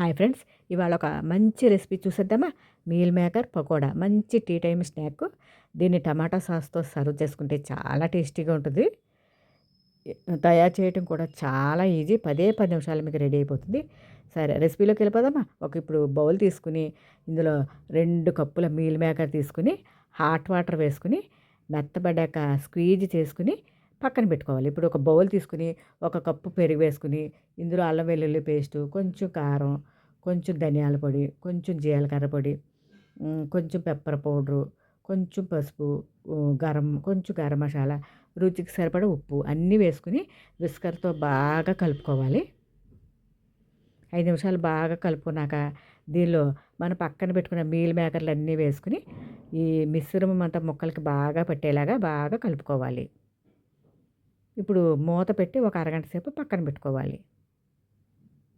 Hi friends ఇవాళ ఒక మంచి రెసిపీ చూసేద్దామా? మీల్ మేకర్ పకోడా మంచి టీ టైం స్నాక్. దీన్ని టమాటా సాస్తో సర్వ్ చేసుకుంటే చాలా టేస్టీగా ఉంటుంది. తయారు చేయటం కూడా చాలా ఈజీ. పదే పది నిమిషాలు మీకు రెడీ అయిపోతుంది. సరే రెసిపీలోకి వెళ్ళిపోదామా? ఒక ఇప్పుడు బౌల్ తీసుకుని ఇందులో రెండు కప్పుల మీల్ మేకర్ తీసుకుని హాట్ వాటర్ వేసుకుని మెత్తబడ్డాక స్క్వీజ్ చేసుకుని పక్కన పెట్టుకోవాలి. ఇప్పుడు ఒక బౌల్ తీసుకుని ఒక కప్పు పెరుగు వేసుకుని ఇందులో అల్లం వెల్లుల్లి పేస్టు కొంచెం కారం కొంచెం ధనియాల పొడి కొంచెం జీలకర్ర పొడి కొంచెం పెప్పర్ పౌడరు కొంచెం పసుపు గరం కొంచెం గరం మసాలా రుచికి సరిపడ ఉప్పు అన్నీ వేసుకుని విస్కర్తో బాగా కలుపుకోవాలి. ఐదు నిమిషాలు బాగా కలుపుకున్నాక దీనిలో మనం పక్కన పెట్టుకున్న మీల్ మేకర్లు అన్నీ వేసుకుని ఈ మిశ్రమం అంతా ముక్కలకి బాగా పట్టేలాగా బాగా కలుపుకోవాలి. ఇప్పుడు మూత పెట్టి ఒక అరగంట సేపు పక్కన పెట్టుకోవాలి.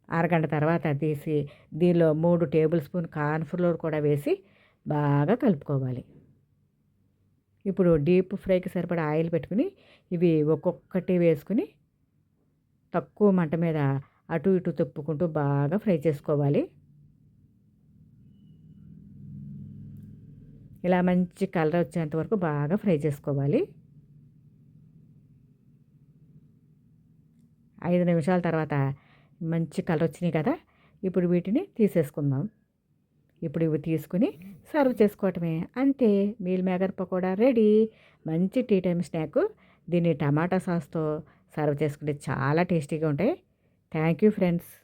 అరగంట తర్వాత తీసి దీనిలో మూడు టేబుల్ స్పూన్ కార్న్ఫ్లోర్ కూడా వేసి బాగా కలుపుకోవాలి. ఇప్పుడు డీప్ ఫ్రైకి సరిపడా ఆయిల్ పెట్టుకుని ఇవి ఒక్కొక్కటి వేసుకుని తక్కువ మంట మీద అటు ఇటు తొప్పుకుంటూ బాగా ఫ్రై చేసుకోవాలి. ఇలా మంచి కలర్ వచ్చేంత వరకు బాగా ఫ్రై చేసుకోవాలి. ఐదు నిమిషాల తర్వాత మంచి కలర్ వచ్చినాయి కదా ఇప్పుడు వీటిని తీసేసుకుందాం. ఇప్పుడు ఇవి తీసుకుని సర్వ్ చేసుకోవటమే. అంతే మీల్ మేకర్ పకోడా రెడీ. మంచి టీ టైం స్నాక్. దీన్ని టమాటా సాస్తో సర్వ్ చేసుకుంటే చాలా టేస్టీగా ఉంటాయి. Thank you friends.